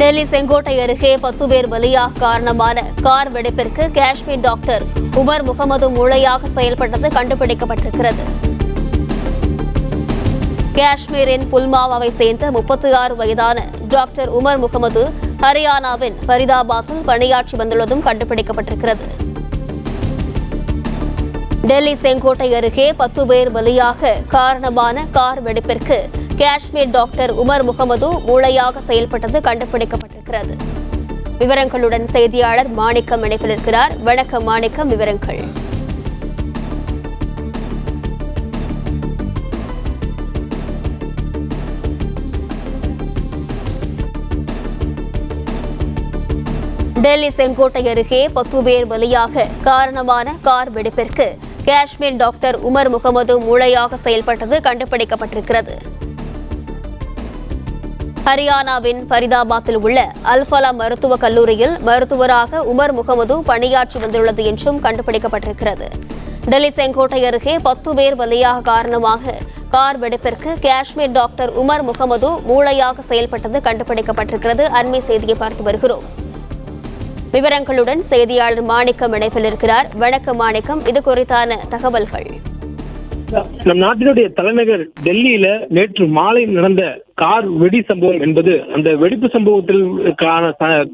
டெல்லி செங்கோட்டை அருகே பத்து பேர் பலியாக காரணமான கார் வெடிப்பிற்கு காஷ்மீர் டாக்டர் உமர் முகமது மூளையாக செயல்பட்டது கண்டுபிடிக்கப்பட்டிருக்கிறது. காஷ்மீரின் புல்மாவாவை சேர்ந்த முப்பத்தி ஆறு வயதான டாக்டர் உமர் முகமது ஹரியானாவின் ஃபரிதாபாத்தில் பணியாற்றி வந்துள்ளதும் கண்டுபிடிக்கப்பட்டிருக்கிறது. டெல்லி செங்கோட்டை அருகே பத்து பேர் பலியாக காரணமான கார் வெடிப்பிற்கு காஷ்மீர் டாக்டர் உமர் முகமது மூளையாக செயல்பட்டது கண்டுபிடிக்கப்பட்டிருக்கிறது. விவரங்களுடன் செய்தியாளர் மாணிக்கம் இணைப்பிலிருக்கிறார் வணக்கம் மாணிக்கம் விவரங்கள். டெல்லி செங்கோட்டை அருகே பத்து பேர் பலியாக காரணமான கார் வெடிப்பிற்கு காஷ்மீர் டாக்டர் உமர் முகமது மூளையாக செயல்பட்டது கண்டுபிடிக்கப்பட்டிருக்கிறது. ஹரியானாவின் பரிதாபாத்தில் உள்ள அல்ஃபலா மருத்துவக் கல்லூரியில் மருத்துவராக உமர் முகமது பணியாற்றி வந்துள்ளது என்றும் கண்டுபிடிக்கப்பட்டிருக்கிறது. டெல்லி செங்கோட்டை அருகே பத்து பேர் பலியாக காரணமாக கார் வெடிப்பிற்கு காஷ்மீர் டாக்டர் உமர் முகமது மூளையாக செயல்பட்டது கண்டுபிடிக்கப்பட்டிருக்கிறது. அண்மை செய்தியை பார்த்து வருகிறோம். விவரங்களுடன் செய்தியாளர் மாணிக்கம் இணைப்பில் இருக்கிறார். வணக்கம் மாணிக்கம். இது குறித்தான தகவல்கள். நம் நாட்டினுடைய தலைநகர் டெல்லியில நேற்று மாலை நடந்த கார் வெடி சம்பவம் என்பது அந்த வெடிப்பு சம்பவத்தில்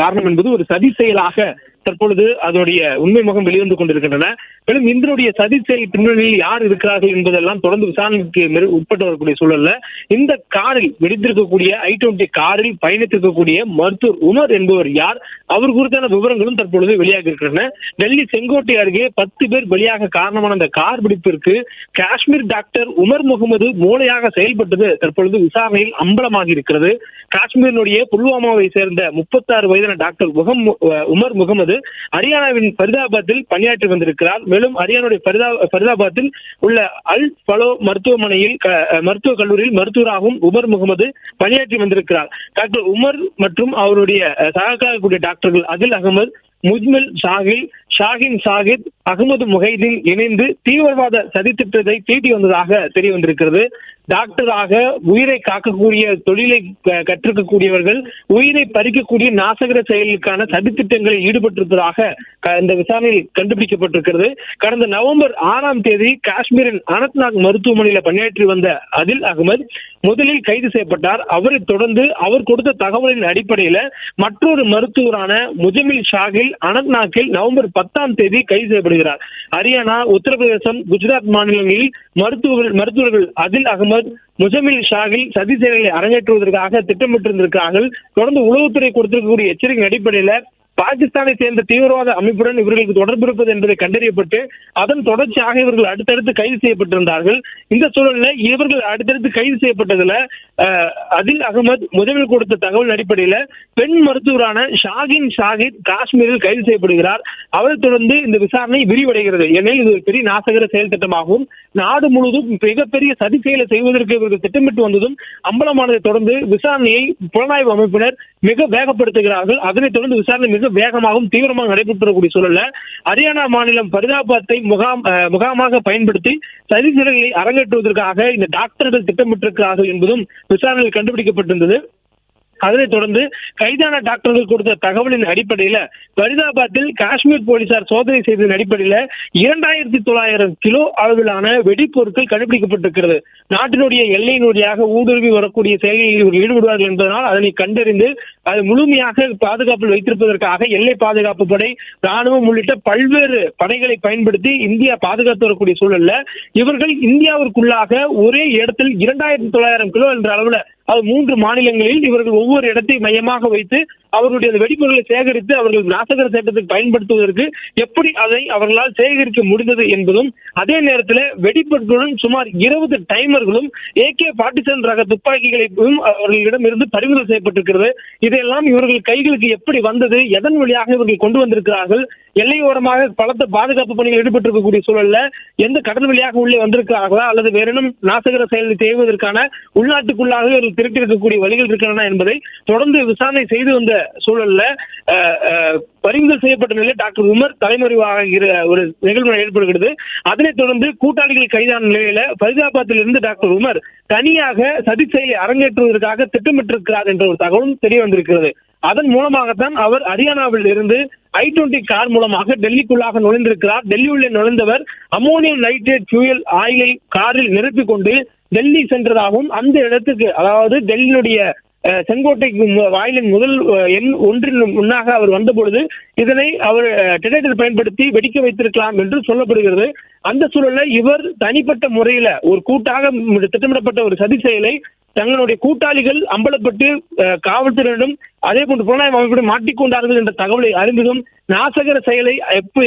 காரணம் என்பது ஒரு சதி செயலாக தற்பொழுது அதனுடைய உண்மை முகம் வெளிவந்து கொண்டிருக்கின்றன. மேலும் இதனுடைய சதி செயல் பின்னணியில் யார் இருக்கிறார்கள் என்பதெல்லாம் தொடர்ந்து விசாரணைக்கு உட்பட்டு வரக்கூடிய சூழல்ல இந்த காரில் வெடித்திருக்கக்கூடிய ஐ டுவெண்டி காரில் பயணித்திருக்கக்கூடிய மருத்துவர் உமர் என்பவர் யார்? அவர் குறித்தான விவரங்களும் தற்பொழுது வெளியாக இருக்கின்றன. டெல்லி செங்கோட்டை அருகே பத்து பேர் வெளியாக காரணமான அந்த கார் பிடிப்பிற்கு காஷ்மீர் டாக்டர் உமர் முகமது மூளையாக செயல்பட்டது தற்பொழுது விசாரணையில் அம்பலமாகி இருக்கிறது. காஷ்மீரினுடைய புல்வாமாவை சேர்ந்த முப்பத்தாறு வயதான டாக்டர் முகம் உமர் முகமது ஹரியானாவின் ஃபரிதாபாத்தில் பணியாற்றி வந்திருக்கிறார். மேலும் ஹரியானாவுடைய ஃபரிதாபாத்தில் உள்ள அல் பலோ மருத்துவமனையில் மருத்துவக் கல்லூரியில் மருத்துவராகவும் உமர் முகமது பணியாற்றி வந்திருக்கிறார். டாக்டர் உமர் மற்றும் அவருடைய அஹ், சகாக்கக்கூடிய டாக்டர்கள் அதில் அகமது முஜ்மல் ஷாகில் ஷாஹின் சாகித் அகமது முஹைதீன் இணைந்து தீவிரவாத சதித்திட்டத்தை தீட்டி வந்ததாக தெரிய வந்திருக்கிறது. டாக்டராக உயிரை காக்கக்கூடிய தொழிலை கற்றிருக்கக்கூடியவர்கள் உயிரை பறிக்கக்கூடிய நாசகர செயலுக்கான சதித்திட்டங்களில் ஈடுபட்டிருப்பதாக இந்த விசாரணையில் கண்டுபிடிக்கப்பட்டிருக்கிறது. கடந்த நவம்பர் ஆறாம் தேதி காஷ்மீரின் அனந்த்நாக் மருத்துவமனையில பணியாற்றி வந்த அதில் அகமது முதலில் கைது செய்யப்பட்டார். அவரை தொடர்ந்து அவர் கொடுத்த தகவலின் அடிப்படையில மற்றொரு மருத்துவரான முஜமில் ஷாகில் அனந்த்நாக்கில் நவம்பர் பத்தாம் தேதி கைது செய்யப்படுகிறார். ஹரியானா உத்தரப்பிரதேசம் குஜராத் மாநிலங்களில் மருத்துவர்கள் மருத்துவர்கள் அதில் அகமது முசமில் ஷாகில் சதி செயல்களை அரங்கேற்றுவதற்காக திட்டமிட்டிருந்திருக்கிறார்கள். தொடர்ந்து உளவுத்துறை கொடுத்திருக்கக்கூடிய எச்சரிக்கை அடிப்படையில் பாகிஸ்தானை சேர்ந்த தீவிரவாத அமைப்புடன் இவர்களுக்கு தொடர்பு இருப்பது என்பதை கண்டறியப்பட்டு அதன் தொடர்ச்சியாக இவர்கள் அடுத்தடுத்து கைது செய்யப்பட்டிருந்தார்கள். இந்த சூழலில் இவர்கள் அடுத்தடுத்து கைது செய்யப்பட்டதுல அதில் அகமது முதலில் கொடுத்த தகவல் அடிப்படையில பெண் மருத்துவரான ஷாகின் ஷாகித் காஷ்மீரில் கைது செய்யப்படுகிறார். அவரை தொடர்ந்து இந்த விசாரணை விரிவடைகிறது. ஏனெனில் இது ஒரு பெரிய நாசகர செயல் திட்டமாகவும் நாடு முழுவதும் மிகப்பெரிய சதி செயலை செய்வதற்கு இவர்கள் திட்டமிட்டு வந்ததும் அம்பலமானதை தொடர்ந்து விசாரணையை புலனாய்வு அமைப்பினர் மிக வேகப்படுத்துகிறார்கள். அதனைத் தொடர்ந்து விசாரணை மிக வேகமாகவும் தீவிரமாக நடைபெற்று வரக்கூடிய சூழல்ல ஹரியானா மாநிலம் பரிதாபாத்தை முகாம் முகாமாக பயன்படுத்தி சதி செயல்களை அரங்கேற்றுவதற்காக இந்த டாக்டர்கள் திட்டமிட்டிருக்கிறார்கள் என்பதும் விசாரணையில் கண்டுபிடிக்கப்பட்டிருந்தது. அதனைத் தொடர்ந்து கைதான டாக்டர்கள் கொடுத்த தகவலின் அடிப்படையில ஃபரிதாபாத்தில் காஷ்மீர் போலீசார் சோதனை செய்ததன் அடிப்படையில இரண்டாயிரத்தி தொள்ளாயிரம் கிலோ அளவிலான வெடிப்பொருட்கள் கண்டுபிடிக்கப்பட்டிருக்கிறது. நாட்டினுடைய எல்லையினுடையாக ஊடுருவி வரக்கூடிய செயல்களில் இவர்கள் ஈடுபடுவார்கள் என்பதனால் அதனை கண்டறிந்து அது முழுமையாக பாதுகாப்பில் வைத்திருப்பதற்காக எல்லை பாதுகாப்பு படை ராணுவம் உள்ளிட்ட பல்வேறு படைகளை பயன்படுத்தி இந்தியா பாதுகாத்து வரக்கூடிய சூழல்ல இவர்கள் இந்தியாவிற்குள்ளாக ஒரே இடத்தில் இரண்டாயிரத்தி தொள்ளாயிரம் கிலோ என்ற அளவுல அது மூன்று மாநிலங்களில் இவர்கள் ஒவ்வொரு இடத்தை மையமாக வைத்து அவர்களுடைய அந்த வெடிப்பொருட்களை சேகரித்து அவர்கள் நாசகர சட்டத்துக்கு பயன்படுத்துவதற்கு எப்படி அதை அவர்களால் சேகரிக்க முடிந்தது என்பதும் அதே நேரத்தில் வெடிப்பொருட்களுடன் சுமார் இருபது டைமர்களும் ஏ கே ஃபார்ட்டி செவன் ரக துப்பாக்கிகளையும் அவர்களிடம் இருந்து பறிமுதல் செய்யப்பட்டிருக்கிறது. இதையெல்லாம் இவர்கள் கைகளுக்கு எப்படி வந்தது எதன் வழியாக இவர்கள் கொண்டு வந்திருக்கிறார்கள் எல்லையோரமாக பலத்த பாதுகாப்பு பணிகள் ஈடுபட்டிருக்கக்கூடிய சூழல்ல எந்த கடல் வழியாக உள்ளே வந்திருக்கிறார்களா அல்லது வேறேனும் நாசகர செயல் செய்வதற்கான உள்நாட்டுக்குள்ளாக இவர்கள் திரட்டிருக்கக்கூடிய வழிகள் இருக்கின்றன என்பதை தொடர்ந்து விசாரணை செய்து வந்த சூழல்ல பறிமுதல் செய்யப்பட்ட நிலையில் டாக்டர் உமர் தலைமறைவாகிற ஒரு நிகழ்வு ஏற்படுகிறது. அதனைத் தொடர்ந்து கூட்டாளிகள் கைதான நிலையில ஃபரிதாபாத்தில் இருந்து டாக்டர் உமர் தனியாக சதி செயலை அரங்கேற்றுவதற்காக திட்டமிட்டிருக்கிறார் என்ற ஒரு தகவலும் தெரிய வந்திருக்கிறது. அதன் மூலமாகத்தான் அவர் ஹரியானாவில் இருந்து ஐ டுவெண்டி கார் மூலமாக டெல்லிக்குள்ளாக நுழைந்திருக்கிறார். டெல்லி உள்ளே நுழைந்தவர் அமோனியம் நைட்ரேட் ஃபியூயல் ஆயிலை காரில் நிரப்பிக் கொண்டு டெல்லி சென்றதாகவும் அந்த இடத்துக்கு அதாவது டெல்லியினுடைய செங்கோட்டைக்கு மு- வாயிலின் முதல் எண் ஒன்றின் முன்னாக அவர் வந்தபொழுது இதனை அவர் டிடெக்டர் பயன்படுத்தி வெடிக்க வைத்திருக்கலாம் என்று சொல்லப்படுகிறது. அந்த சூழல்ல இவர் தனிப்பட்ட முறையில ஒரு கூட்டாக திட்டமிடப்பட்ட ஒரு சதி செயலை தங்களுடைய கூட்டாளிகள் அம்பலப்பட்டு அஹ், காவல்துறையிடம் அதே போன்று புலனாய்வு அமைப்பிடம் மாட்டிக்கொண்டார்கள் என்ற தகவலை அறிந்ததும் நாசகர செயலை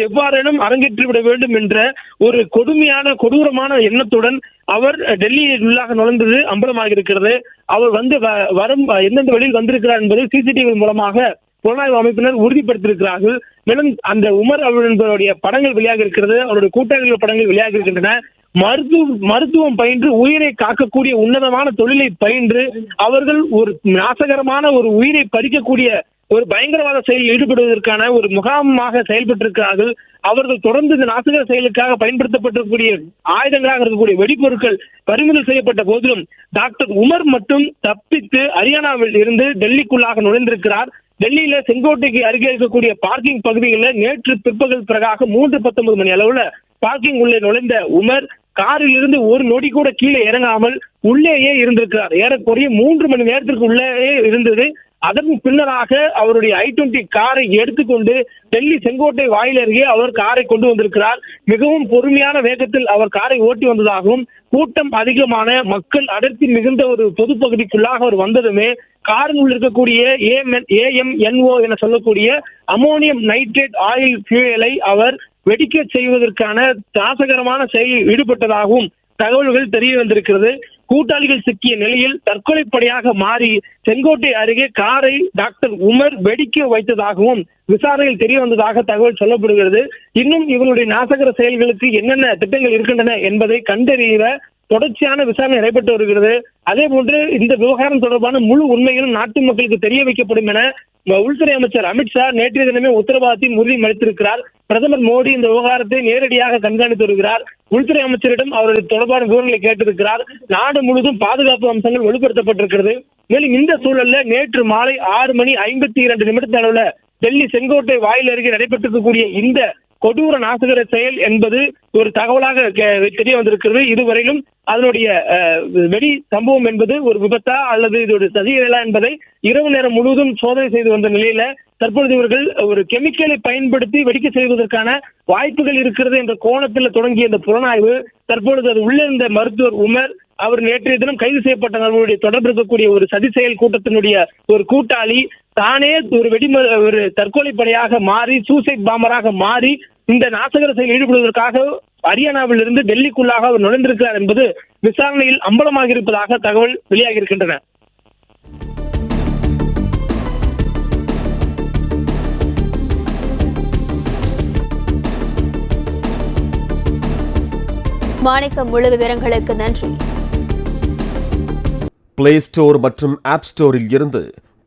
எவ்வாறேனும் அரங்கேற்றிவிட வேண்டும் என்ற ஒரு கொடுமையான கொடூரமான எண்ணத்துடன் அவர் டெல்லியில் உள்ளாக நுழைந்தது அம்பலமாக இருக்கிறது அவர் வந்து வ- வரும் எந்தெந்த வழியில் வந்திருக்கிறார் என்பதை சிசிடிவி மூலமாக புலனாய்வு அமைப்பினர் உறுதிப்படுத்தியிருக்கிறார்கள். மேலும் அந்த உமர் அவர்களுடைய படங்கள் வெளியாக இருக்கிறது அவருடைய கூட்டாளிகள் படங்கள் வெளியாக இருக்கின்றன மருத்துவ மருத்துவம் பயின்று உயிரை காக்கக்கூடிய உன்னதமான தொழிலை பயின்று அவர்கள் ஒரு நாசகரமான ஒரு உயிரை பறிக்கக்கூடிய ஒரு பயங்கரவாத செயலில் ஈடுபடுவதற்கான ஒரு முகாமாக செயல்பட்டிருக்கிறார்கள். அவர்கள் தொடர்ந்து இந்த நாசகர செயலுக்காக பயன்படுத்தப்பட்டிருக்கக்கூடிய ஆயுதங்களாக இருக்கக்கூடிய வெடிப்பொருட்கள் பறிமுதல் செய்யப்பட்ட போதிலும் டாக்டர் உமர் மட்டும் தப்பித்து ஹரியானாவில் இருந்து டெல்லிக்குள்ளாக நுழைந்திருக்கிறார். டெல்லியில செங்கோட்டைக்கு அருகே இருக்கக்கூடிய பார்க்கிங் பகுதிகளில் நேற்று பிற்பகல் பிறகாக மூன்று பத்தொன்பது மணி அளவுல பார்க்கிங் உள்ளே நுழைந்த உமர் காரில் இருந்து ஒரு நொடி கூட கீழே இறங்காமல் உள்ளேயே இருந்திருக்கிறார். ஏறக்குறைய மூன்று மணி நேரத்திற்கு உள்ளேயே இருந்தது. அதன் பின்னராக அவருடைய ஐ டுவெண்டி காரை எடுத்துக்கொண்டு டெல்லி செங்கோட்டை வாயில் அருகே அவர் காரை கொண்டு வந்திருக்கிறார். மிகவும் பொறுமையான வேகத்தில் அவர் காரை ஓட்டி வந்ததாகவும் கூட்டம் அதிகமான மக்கள் அடர்த்தி மிகுந்த ஒரு பொது பகுதிக்குள்ளாக அவர் வந்ததுமே காரினுள் உள்ள இருக்கக்கூடிய ஏஎம்என்ஓ என சொல்லக்கூடிய அமோனியம் நைட்ரேட் ஆயில் ஃபியூயலை அவர் வெடிக்க செய்வதற்கான தாசகரமான செயலில் ஈடுபட்டதாகவும் தகவல்கள் தெரிய வந்திருக்கிறது. கூட்டாளிகள் சிக்கிய நிலையில் தற்கொலைப்படையாக மாறி செங்கோட்டை அருகே காரை டாக்டர் உமர் வெடிக்க வைத்ததாகவும் விசாரணையில் தெரிய வந்ததாக தகவல் சொல்லப்படுகிறது. இன்னும் இவருடைய நாசகர செயல்களுக்கு என்னென்ன திட்டங்கள் இருக்கின்றன என்பதை கண்டறிய தொடர்ச்சியான விசாரணை நடைபெற்று வருகிறது. அதே போன்று இந்த விவகாரம் தொடர்பான முழு உண்மைகளும் நாட்டு மக்களுக்கு தெரிய வைக்கப்படும் என உள்துறை அமைச்சர் அமித்ஷா நேற்றைய தினமே உத்தரவாதத்தையும் உறுதி அளித்திருக்கிறார் பிரதமர் மோடி இந்த விவகாரத்தை நேரடியாக கண்காணித்து வருகிறார். உள்துறை அமைச்சரிடம் அவருடைய தொடர்பான விவரங்களை கேட்டிருக்கிறார். நாடு முழுவதும் பாதுகாப்பு அம்சங்கள் வலுப்படுத்தப்பட்டிருக்கிறது. மேலும் இந்த சூழல்ல நேற்று மாலை ஆறு மணி ஐம்பத்தி இரண்டு நிமிடத்த அளவுல டெல்லி செங்கோட்டை வாயில் அருகே நடைபெற்றிருக்கக்கூடிய இந்த கொடூர நாசகர செயல் என்பது ஒரு தகவலாக கே- தெரிய வந்திருக்கிறது. இதுவரையிலும் அதனுடைய வெடி சம்பவம் என்பது ஒரு விபத்தா அல்லது இது ஒரு சதிகளா என்பதை இரவு நேரம் முழுவதும் சோதனை செய்து வந்த நிலையில தற்பொழுது இவர்கள் ஒரு கெமிக்கலை பயன்படுத்தி வெடிக்க செய்வதற்கான வாய்ப்புகள் இருக்கிறது என்ற கோணத்தில் தொடங்கிய இந்த புலனாய்வு தற்பொழுது அது உள்ளிருந்த மருத்துவர் உமர் அவர் நேற்றைய தினம் கைது செய்யப்பட்ட நபருடைய தொடர்பு இருக்கக்கூடிய ஒரு சதி செயல் கூட்டத்தினுடைய ஒரு கூட்டாளி தானே ஒரு வெடிம ஒரு தற்கொலை படையாக மாறி சூசைட் பாம்பராக மாறி இந்த நாசகர செயல் ஈடுபடுவதற்காக ஹரியானாவில் இருந்து டெல்லிக்குள்ளாக அவர் நுழைந்திருக்கிறார் என்பது விசாரணையில் அம்பலமாக இருப்பதாக தகவல் வெளியாகி இருக்கின்றன மாணிக்கம் முழு விவரங்களுக்கு நன்றி. பிளே ஸ்டோர் மற்றும் ஆப் ஸ்டோரில் இருந்து